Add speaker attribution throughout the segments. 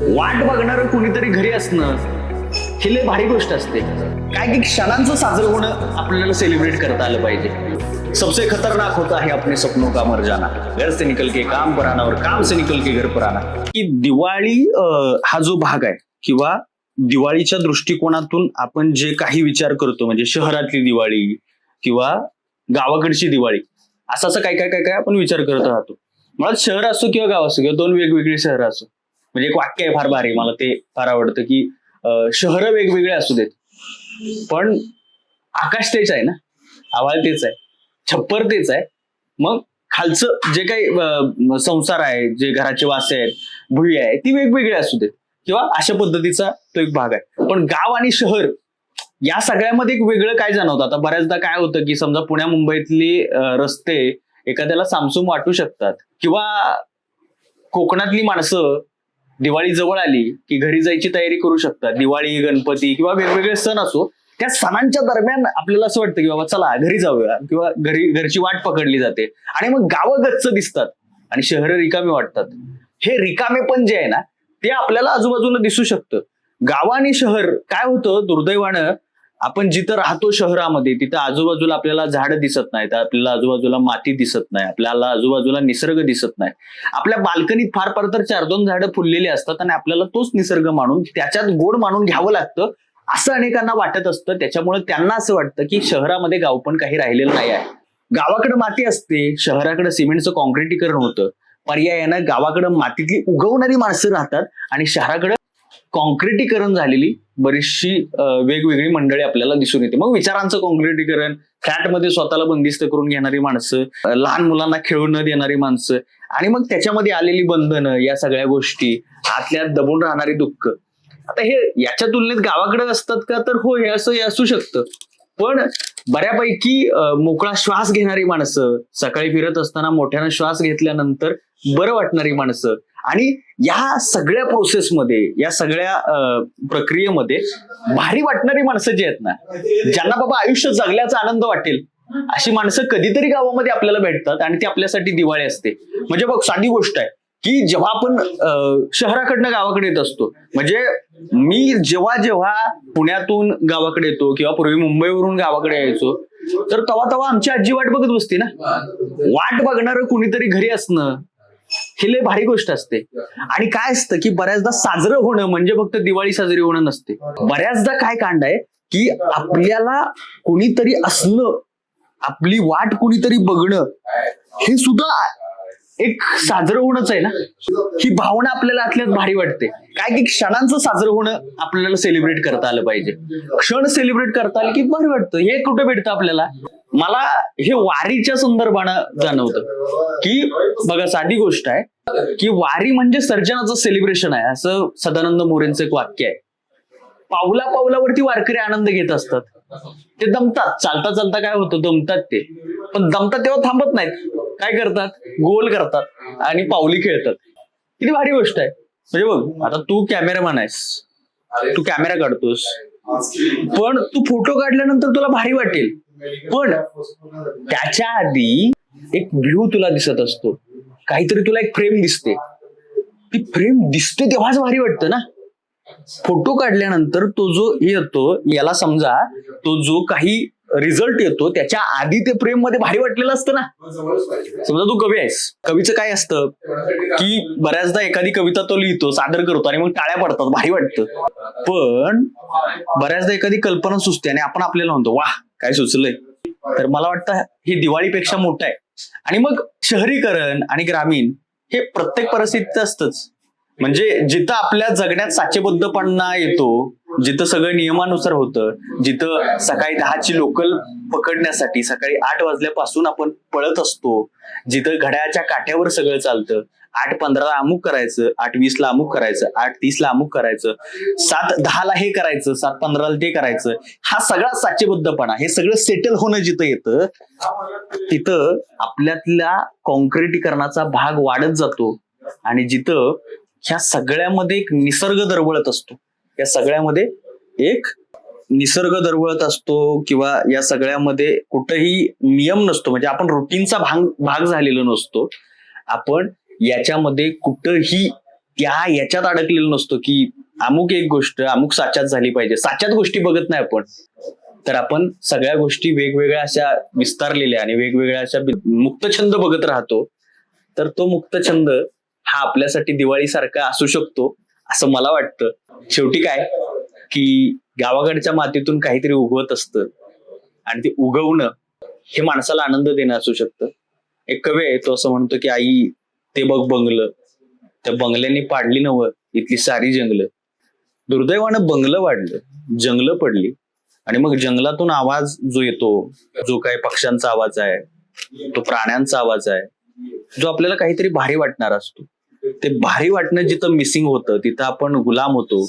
Speaker 1: वाट बघणार कुणीतरी घरी असणं ही लय भारी गोष्ट असते. काय की क्षणांचं साजरं होणं आपल्याला सेलिब्रेट करता आलं पाहिजे. सबसे खतरनाक होता है अपने सपनों का मर जाना. घर से निकल के काम पर आना और काम से निकल के घर पर आना. की दिवाळी हा जो भाग आहे किंवा दिवाळीच्या दृष्टिकोनातून आपण जे काही विचार करतो म्हणजे शहरातली दिवाळी किंवा गावाकडची दिवाळी असं असं काय काय काय काय आपण विचार करत राहतो. मला शहर असो किंवा गाव असो किंवा दोन वेगवेगळी शहरं असो म्हणजे एक वाक्य आहे फार भारी मला ते फार आवडतं की शहर वेगवेगळे असू देत पण आकाश तेच आहे ना आवाज तेच आहे छप्पर तेच आहे. मग खालचं जे काही संसार आहे जे घराचे वासे आहेत भुई आहे ती वेगवेगळी असू देत किंवा अशा पद्धतीचा तो एक भाग आहे. पण गाव आणि शहर या सगळ्यामध्ये एक वेगळं काय जाणवतं? आता बऱ्याचदा काय होतं की समजा पुण्या मुंबईतली रस्ते एखाद्याला सामसूम वाटू शकतात किंवा कोकणातली माणसं दिवाळी जवळ आली की घरी जायची तयारी करू शकतात. दिवाळी गणपती किंवा वेगवेगळे सण असो त्या सणांच्या दरम्यान आपल्याला असं वाटतं की बाबा चला घरी जाऊया किंवा घरी घरची वाट पकडली जाते. आणि मग गावं गच्च दिसतात आणि शहरं रिकामे वाटतात. हे रिकामे पण जे आहे ना ते आपल्याला आजूबाजूला दिसू शकतं. गाव आणि शहर काय होतं दुर्दैवानं आपण जिथं राहतो शहरामध्ये तिथं आजूबाजूला आपल्याला झाडं दिसत नाहीत आपल्याला आजूबाजूला माती दिसत नाही आपल्याला आजूबाजूला निसर्ग दिसत नाही. आपल्या बाल्कनीत फार फार तर चार दोन झाडं फुललेली असतात आणि आपल्याला तोच निसर्ग मानून त्याच्यात गोड मानून घ्यावं लागतं असं अनेकांना वाटत असतं. त्याच्यामुळे त्यांना असं वाटतं की शहरामध्ये गाव पण काही राहिलेलं नाही आहे. गावाकडे माती असते शहराकडे सिमेंटचं कॉन्क्रिटीकरण होतं. पर्यायानं गावाकडे मातीतली उगवणारी माणसं राहतात आणि शहराकडे कॉन्क्रिटीकरण झालेली बरीचशी वेगवेगळी मंडळी आपल्याला दिसून येते. मग विचारांचं कॉन्क्रिटीकरण फ्लॅटमध्ये स्वतःला बंदिस्त करून घेणारी माणसं लहान मुलांना खेळू न देणारी माणसं आणि मग त्याच्यामध्ये आलेली बंधनं या सगळ्या गोष्टी आतल्या दबून राहणारी दुःख. आता हे याच्या तुलनेत गावाकडे असतात का? तर हो हे असं हे असू शकतं. पण बऱ्यापैकी मोकळा श्वास घेणारी माणसं सकाळी फिरत असताना मोठ्यानं श्वास घेतल्यानंतर बरं वाटणारी माणसं आणि या सगळ्या प्रोसेसमध्ये या सगळ्या प्रक्रियेमध्ये भारी वाटणारी माणसं जी आहेत ना ज्यांना बाबा आयुष्य जगल्याचा आनंद वाटेल अशी माणसं कधीतरी गावामध्ये आपल्याला भेटतात आणि ती आपल्यासाठी दिवाळी असते. म्हणजे बघ साधी गोष्ट आहे की जेव्हा आपण शहराकडनं गावाकडे येत असतो म्हणजे मी जेव्हा जेव्हा पुण्यातून गावाकडे येतो किंवा पूर्वी मुंबईवरून गावाकडे यायचो तर तेव्हा तेव्हा आमची आजी वाट बघत बसते ना. वाट बघणार कुणीतरी घरी असणं ही लय भारी गोष्ट असते. आणि काय असतं की बऱ्याचदा साजरं होणं म्हणजे फक्त दिवाळी साजरी होणं नसते. बऱ्याचदा काय कांड आहे की आपल्याला कोणीतरी असणं आपली वाट कुणीतरी बघणं हे सुद्धा एक साजरं होणंच आहे ना? ही भावना आपल्याला आतल्यात भारी वाटते. काय की क्षणांचं साजरं होणं आपल्याला सेलिब्रेट करता आलं पाहिजे. क्षण सेलिब्रेट करता आलं की भारी वाटतं. हे कुठं भेटतं आपल्याला? मला हे वारीच्या संदर्भानं जाणवतं. की बघा साधी गोष्ट आहे की वारी म्हणजे सर्जनाचं सेलिब्रेशन आहे. असं सदानंद मोरेंचं एक वाक्य आहे. पावला पावलावरती वारकरी आनंद घेत असतात. ते दमतात. चालता चालता काय होतं? दमतात ते. पण दमतात तेव्हा थांबत नाहीत. काय करतात? गोल करतात आणि पावली खेळतात. किती भारी गोष्ट आहे. म्हणजे बघ आता तू कॅमेरामॅन आहेस. तू कॅमेरा काढतोस. पण तू फोटो काढल्यानंतर तुला भारी वाटेल. पण त्याच्या आधी एक व्ह्यू तुला दिसत असतो. काहीतरी तुला एक फ्रेम दिसते. ती फ्रेम दिसते तेव्हाच भारी वाटतं ना. फोटो काढल्यानंतर तो जो येतो याला समजा तो जो काही रिझल्ट येतो त्याच्या आधी ते फ्रेममध्ये भारी वाटलेलं असतं ना. समजा तू कवी आहेस. कवीचं काय असतं? की बऱ्याचदा एखादी कविता तो लिहितो सादर करतो आणि मग टाळ्या पडतात भारी वाटतं. पण बऱ्याचदा एखादी कल्पना सुचते आणि आपण आपल्याला म्हणतो वाह काय सुचलंय. तर मला वाटतं हे दिवाळीपेक्षा मोठं आहे. आणि मग शहरीकरण आणि ग्रामीण हे प्रत्येक परिस्थितीत असतंच. म्हणजे जिथं आपल्या जगण्यात साचेबद्धपणा येतो जिथं सगळं नियमानुसार होतं जिथं सकाळी दहाची लोकल पकडण्यासाठी सकाळी आठ वाजल्यापासून आपण पळत असतो जिथं घड्याळाच्या काठ्यावर सगळं चालतं आठ पंधराला अमुक करायचं आठ वीसला अमुक करायचं आठ तीसला अमुक करायचं सात दहाला हे करायचं सात पंधराला ते करायचं हा सगळा साचेबद्धपणा हे सगळं सेटल होणं जिथं येतं तिथं आपल्यातल्या कॉन्क्रिटीकरणाचा भाग वाढत जातो आणि जिथं ह्या सगळ्यामध्ये एक निसर्ग दरवळत असतो. या सगळ्यामध्ये एक निसर्ग दरवळत असतो किंवा या सगळ्यामध्ये कुठंही नियम नसतो. म्हणजे आपण रुटीनचा भाग भाग झालेलो नसतो. आपण याच्यामध्ये कुठंही त्या याच्यात अडकलेलो नसतो की अमुक एक गोष्ट अमुक साच्यात झाली पाहिजे. साच्यात गोष्टी बघत नाही आपण. तर आपण सगळ्या गोष्टी वेगवेगळ्या अशा विस्तारलेल्या आणि वेगवेगळ्या अशा मुक्तछंद बघत राहतो. तर तो मुक्तछंद हा आपल्यासाठी दिवाळीसारखा असू शकतो असं मला वाटतं. शेवटी काय? की गावाकडच्या मातीतून काहीतरी उगवत असतं. आणि ते उगवणं हे माणसाला आनंद देणं असू शकतं. एक कवी आहे तो असं म्हणतो की आई ते बघ बंगलं. त्या बंगल्याने पाडली नवं इथली सारी जंगलं. दुर्दैवानं बंगलं वाढलं जंगलं पडली. आणि मग जंगलातून आवाज जो येतो जो काय पक्ष्यांचा आवाज आहे तो प्राण्यांचा आवाज आहे जो आपल्याला काहीतरी भारी वाटणार असतो. ते भारी वाटणं जिथं मिसिंग होतं तिथं आपण गुलाम होतो.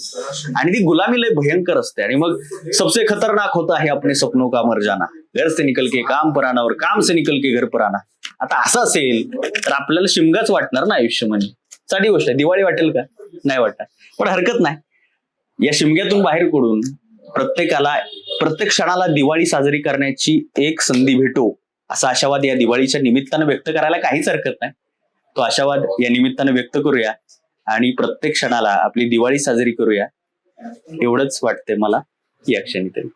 Speaker 1: आणि ती गुलामी लय भयंकर असते. आणि मग सबसे खतरनाक होता आहे आपले सपनों का मर जाना घर से निकल के काम पर आना और काम से निकल के घर पर आना आता असं असेल तर आपल्याला शिमगाच वाटणार ना आयुष्य म्हणजे साधी गोष्ट आहे दिवाळी वाटेल का? नाही वाटणार पण हरकत नाही. या शिमग्यातून बाहेर पडून प्रत्येकाला प्रत्येक क्षणाला दिवाळी साजरी करण्याची एक संधी भेटो असा आशावाद या दिवाळीच्या निमित्तानं व्यक्त करायला काहीच हरकत नाही. तो आशावाद या निमित्तानं व्यक्त करूया आणि प्रत्येक क्षणाला आपली दिवाळी साजरी करूया. एवढंच वाटतंय मला या क्षणी तरी.